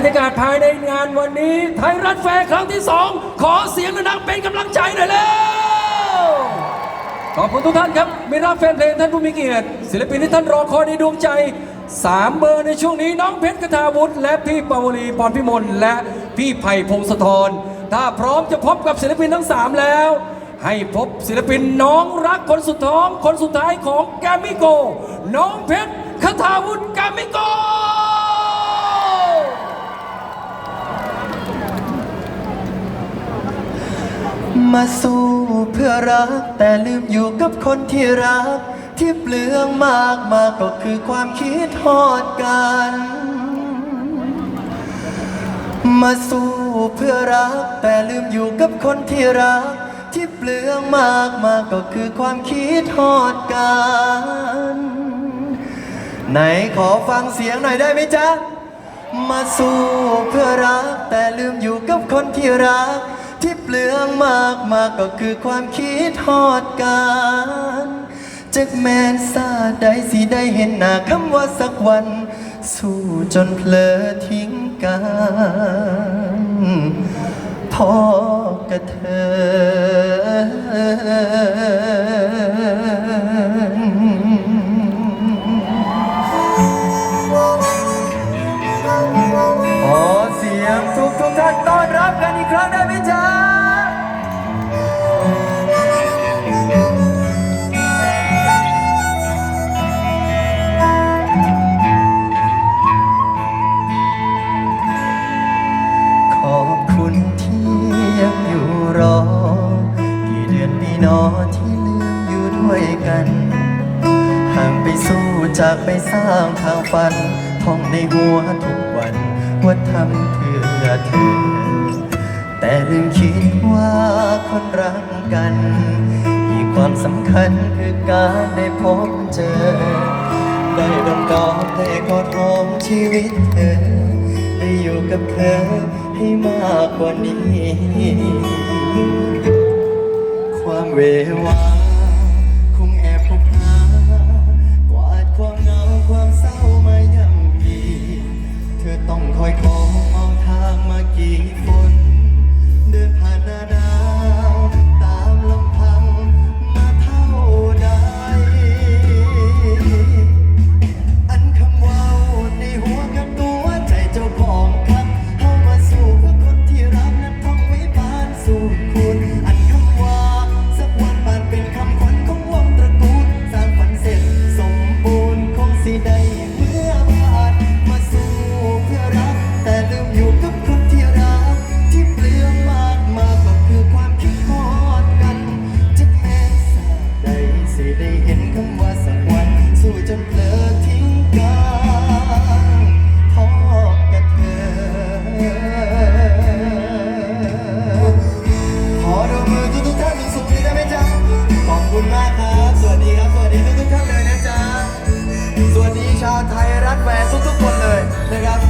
รรยากาศภายในงานวันนี้ ไทยรัฐแฟร์ครั้งที่สองขอเสียงดังๆเป็นกำลังใจหน่อยแล้วขอบคุณทุกท่านครับมิตรรักแฟนเพลงท่านผู้มีเกียรติศิลปินที่ท่านรอคอยในดวงใจสามเบอร์ในช่วงนี้น้องเพชรกทาวุฒิและพี่ปวลีพรพิมลและพี่ไผ่พงศธรถ้าพร้อมจะพบกับศิลปินทั้งสามแล้ว ให้พบศิลปินน้องรักคนสุดท้องคนสุดท้ายของแกมิโก น้องเพชรคทาวุฒิแกมิโก มาสู้เพื่อรัก แต่ลืมอยู่กับคนที่รัก ที่เปลืองมากมากก็คือความคิดทอดกัน มาสู้เพื่อรัก แต่ลืมอยู่กับคนที่รัก ที่เปลืองมากมากก็คือความคิดทอดกันไหนขอฟังเสียงหน่อยได้ไหมจ๊ะ มาสู้เพื่อรัก แต่ลืมอยู่กับคนที่รัก เปลืองมากมากก็คือความคิดทอดการจากแมนซาใดสิได้เห็นหน้าคำว่าสักวัน สู้จนเพลอทิ้งกันพอกระเทิน ห่างไปสู้จากไปสร้างทางฝันท่องในหัวทุกวันว่าทำเพื่อเธอ แต่ลืมคิดว่าคนรักกันอีความสำคัญคือการได้พบเจอ ได้ดมกอดได้กอดหอมชีวิตเธอ ได้อยู่กับเธอให้มากกว่านี้ ความเววา that I've